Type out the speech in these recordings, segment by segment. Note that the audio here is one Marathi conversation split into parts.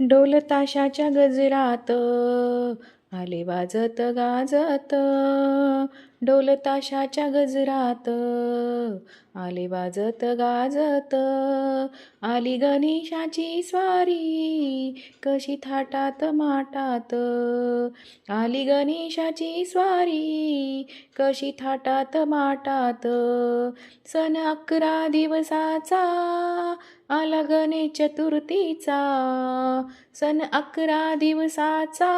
ढोल ताशाच्या गजरात आले वाजत गाजत. ढोलताशाच्या गजरात. आले वाजत गाजत. आली गणेशाची स्वारी. कशी थाटात माटात. आली गणेशाची स्वारी. कशी थाटात माटात. सण अकरा दिवसाचा. आला गणेश चतुर्थीचा. सण अकरा दिवसाचा.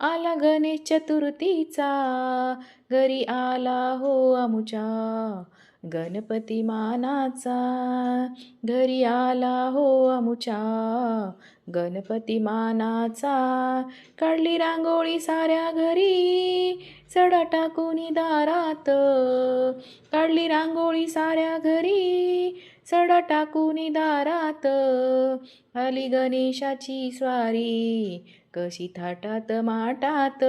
आला गणेश चतुर्थीचा. घरी आला हो आमुच्या. गणपती मानाचा. घरी आला हो आमुच्या. गणपती मानाचा. काढली रांगोळी साऱ्या घरी. सडा टाकून दारात. काढली रांगोळी साऱ्या घरी. सडा टाकून दारात. आली गणेशाची स्वारी. कशी थाटात माटात?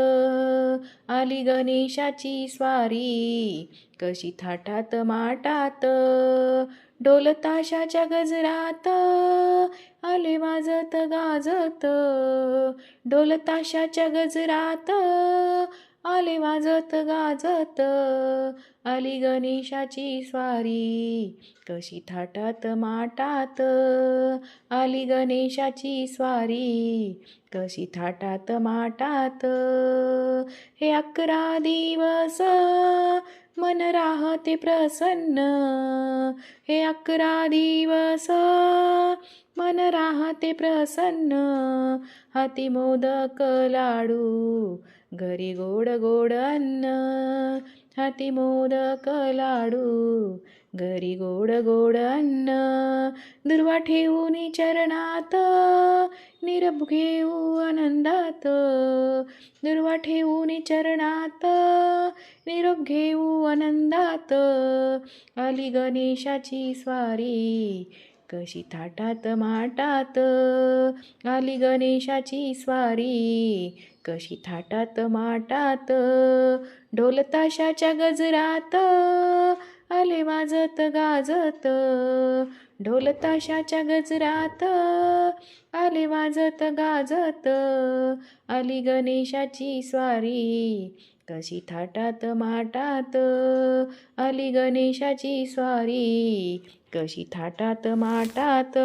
आली गणेशाची स्वारी. कशी थाटात माटात? ढोल ताशाच्या गजरात. आले वाजत गाजत. ढोल ताशाच्या गजरात. आले वाजत गाजत आली गणेशाची स्वारी. कशी थाटात माटात आली गणेशाची स्वारी. कशी थाटात माटात हे अकरा दिवस मन राहते प्रसन्न. हे अकरा दिवस मन राहते प्रसन्न. हाती मोदक लाडू घरी गोड गोड अन्न. हाती मोदक लाडू घरी गोड गोड अन्न. दुर्वा ठेवून चरणात निरप घेऊ आनंदात. दुर्वा ठेवून चरणात निरोप घेऊ आनंदात. आली गणेशाची स्वारी कशी थाटात माटात? आली गणेशाची स्वारी. कशी थाटात माटात? ढोलताशाच्या गजरात. आले वाजत गाजत. ढोलताशाच्या गजरात. आले वाजत गाजत. आली गणेशाची स्वारी. कशी थाटात माटात? आली गणेशाची स्वारी. कशी थाटात माटात?